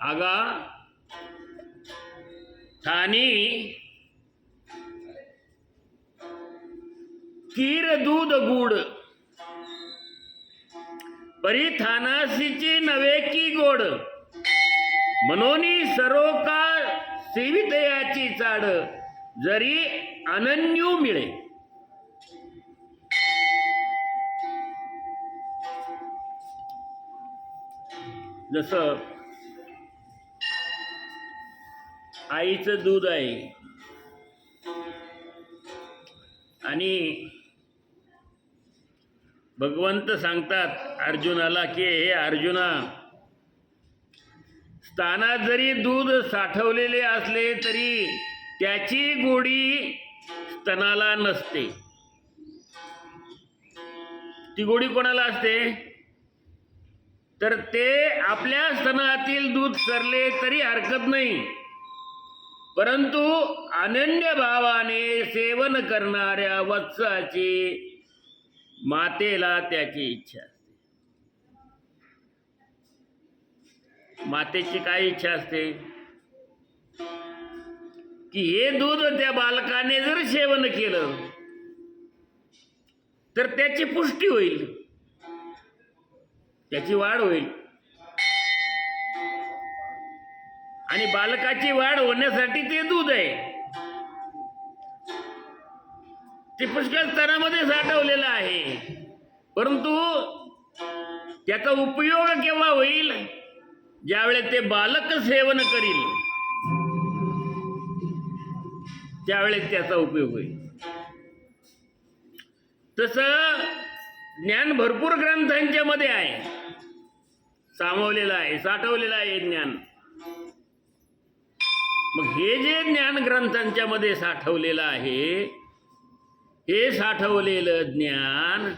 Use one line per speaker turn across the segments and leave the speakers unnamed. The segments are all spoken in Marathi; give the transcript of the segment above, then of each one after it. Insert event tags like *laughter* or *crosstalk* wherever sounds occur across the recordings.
आगा ठाणी कीर दूध गुड. परिथानासीची नवे की गोड? मनोनी सरोका सेवितयाची चाड जरी अनन्यू मिळे. जसं आईचं दूध आहे. आणि भगवंत सांगतात अर्जुनाला की हे अर्जुना स्थानात जरी दूध साठवलेले असले तरी त्याची गोडी स्तनाला नसते. ती गोडी कोणाला असते? तर ते आपल्या स्तनातील दूध सरले तरी हरकत नाही. परंतु अनन्य भावाने सेवन करणाऱ्या वत्साची मातेला त्याची इच्छा असते. मातेची काय इच्छा असते? की हे दूध त्या बालकाने जर सेवन केलं तर त्याची पुष्टी होईल. त्याची वाढ होईल. आणि बालकाची वाढ होण्यासाठी ते दूध आहे. ते पुष्कळ स्तरामध्ये साठवलेलं आहे. परंतु त्याचा उपयोग केव्हा होईल? ज्यावेळेस ते बालक सेवन करील. त्यावेळेस त्याचा उपयोग होईल. तसं ज्ञान भरपूर ग्रंथांच्या मध्ये आहे. सामावलेलं आहे साठवलेलं आहे ज्ञान. मग हे जे ज्ञानग्रंथांच्या मध्ये साठवलेलं आहे हे साठवलेलं ज्ञान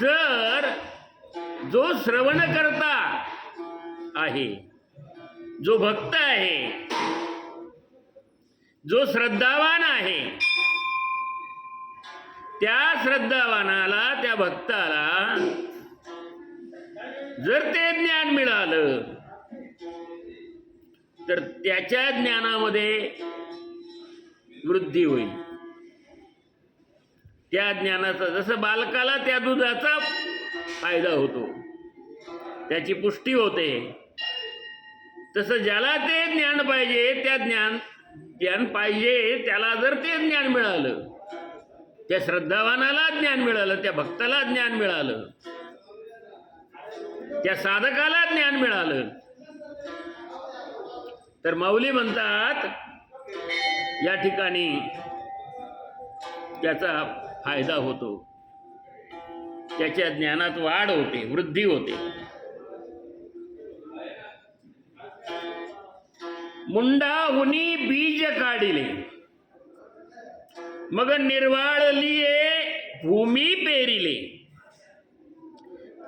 जर जो श्रवण करता आहे जो भक्त आहे जो श्रद्धावान आहे त्या श्रद्धावानाला त्या भक्ताला जर ते ज्ञान मिळालं तर त्याच्या ज्ञानामध्ये वृद्धी होईल. त्या ज्ञानाचा जसं बालकाला त्या दुधाचा फायदा होतो त्याची पुष्टी होते तसं ज्याला ते ज्ञान पाहिजे त्या ज्ञान ज्ञान पाहिजे त्याला जर ते ज्ञान मिळालं त्या श्रद्धावानाला ज्ञान मिळालं त्या भक्ताला ज्ञान मिळालं त्या साधकाला ज्ञान मिळालं. तर माऊली म्हणतात या ठिकाणी त्याचा फायदा होतो. त्याच्या ज्ञानात वाढ होते वृद्धी होते. मुंडाहुनी बीज काढिले. मग निर्वाळलिये भूमी पेरिले.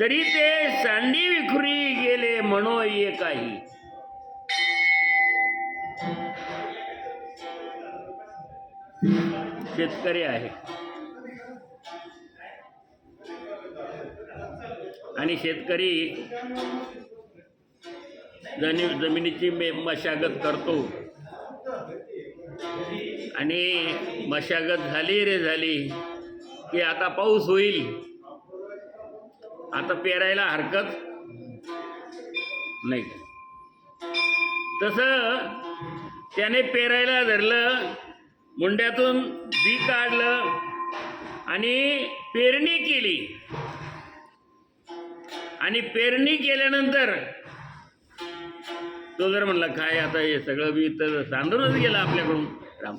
तरी ते सांडी विखुरी गेले म्हणो ये काही. शेतकरी आहे. आणि शेतकरी जनी जमिनीची मे मशागत करतो. आणि मशागत झाली रे झाली की आता पाऊस होईल. आता पेरायला हरकत नाही. तसं त्याने पेरायला धरलं मुंड्यातून बी काढलं आणि पेरणी केली. आणि पेरणी केल्यानंतर तो जर म्हणला काय आता हे सगळं बी तर सांडूनच गेलं आपल्याकडून? राम.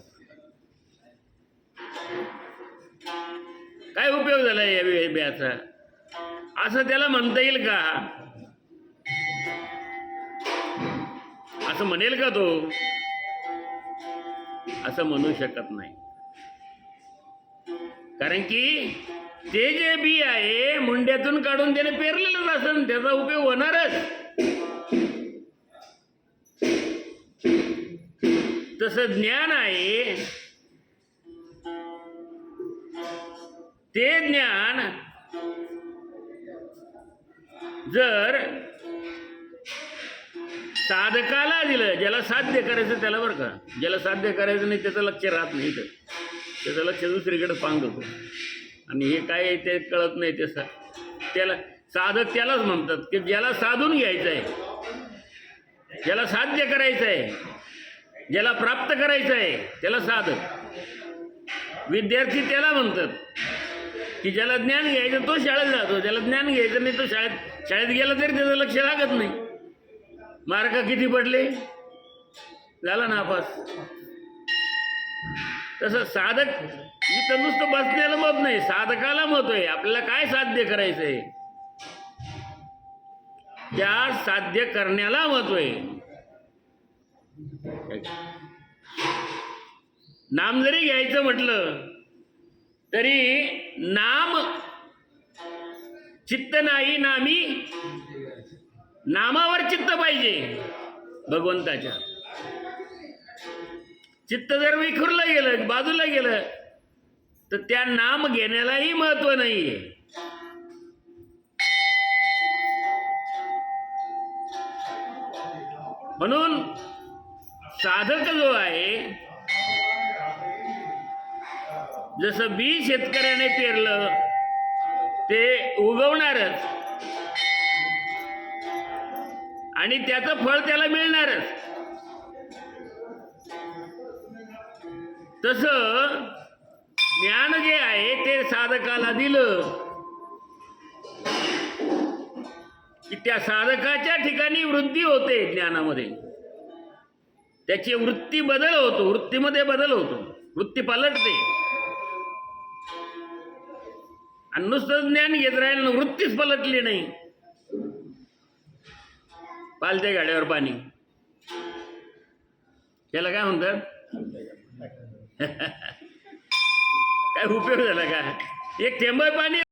काय उपयोग झाला या बी- बियाचा असं त्याला म्हणता येईल का? असं म्हणेल का तो? असं म्हणू शकत नाही. कारण की ते जे बी आहे मुंड्यातून काढून त्याने पेरलेलंच असेल त्याचा उपयोग होणारच. तसं ज्ञान आहे. ते ज्ञान जर साधकाला दिलं ज्याला साध्य करायचं त्याला बरं का? ज्याला साध्य करायचं नाही त्याचं लक्ष राहत नाही इथं. त्याचं लक्ष दुसरीकडे पांग आणि हे काय आहे ते कळत नाही ते सा त्याला साधक त्यालाच म्हणतात की ज्याला साधून घ्यायचं आहे ज्याला साध्य करायचं आहे ज्याला प्राप्त करायचं आहे त्याला साधक. विद्यार्थी त्याला म्हणतात की ज्याला ज्ञान घ्यायचं तो शाळेत जातो ज्याला ज्ञान घ्यायचं नाही तो शाळेत शाळेत गेला तरी त्याचं लक्ष लागत नाही. मार्क किती पडले? झाला नापास तसं साधक इथं नुसतं बसण्याला मत नाही साधकाला मत आहे. आपल्याला काय साध्य करायचं आहे त्या साध्य करण्याला महत्त्व आहे. नाम जरी घ्यायचं म्हटलं तरी नाम चित्त नाही नामी नामावर चित्त पाहिजे. भगवंताच्या. चित्त जर विखुरलं गेलं बाजूला गेलं तर त्या नाम घेण्यालाही महत्त्व नाहीये. म्हणून साधक जो आहे जसं बी शेतकऱ्याने पेरलं ते उगवणारच. आणि त्याचं फळ त्याला मिळणारच. तसं ज्ञान जे आहे ते साधकाला दिलं. की त्या साधकाच्या ठिकाणी वृद्धी होते ज्ञानामध्ये. त्याची वृत्ती बदल होतो वृत्तीमध्ये बदल होतो. वृत्ती पालटते. आणि नुसतं ज्ञान घेत राहिलं ना वृत्तीच पलटली नाही. पालत्या गाड्यावर पाणी. त्याला काय म्हणतात? *laughs* काय उपयोग झाला का? एक थेंब पाणी